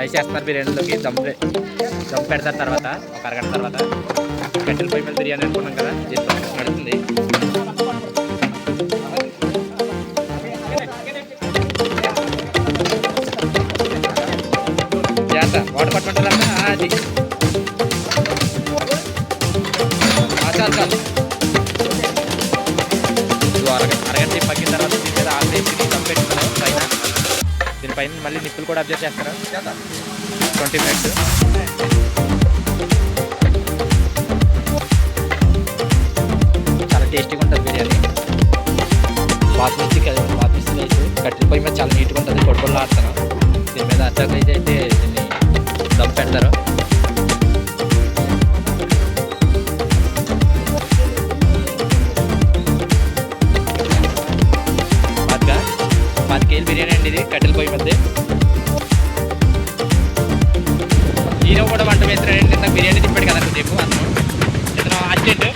Rice చేస్తున్నారు బిర్యానీలోకి. దమ్ దమ్ పెడతారు తర్వాత ఒక అరగంట తర్వాత. కట్టెల పొయ్యి మీద బిర్యానీ అనుకున్నాం కదా ఇది నడుస్తుంది. చేత వాటర్ పట్టుకుంటారా? అది. చాలు చాలు. అరగంట అరగంట సేపు తర్వాత దీని మీద ఆలు దమ్ పెట్టుకున్నాం పైన దీనిపైన మళ్ళీ నిప్పులు కూడా అబ్జర్వ్ చేస్తారా? ట్వంటీ మినిట్స్ చాలా టేస్టీగా ఉంటుంది బిర్యానీ. బాస్మతి బాస్మతి రైస్ కట్టెల పొయ్యి మీద చాలా నీట్గా ఉంటుంది. కొడుకులు ఆడుతాను. దీని మీద అయితే అయితే దీన్ని దమ్ పెడతారు. స్టైల్ బిర్యానీ అండి ఇది కట్టెల పొయ్యి మధ్య ఈయన కూడా వంట వేస్తున్నాడండి నాకు బిర్యానీ తిప్పాడు కదా రేపు అతను అర్జెంట్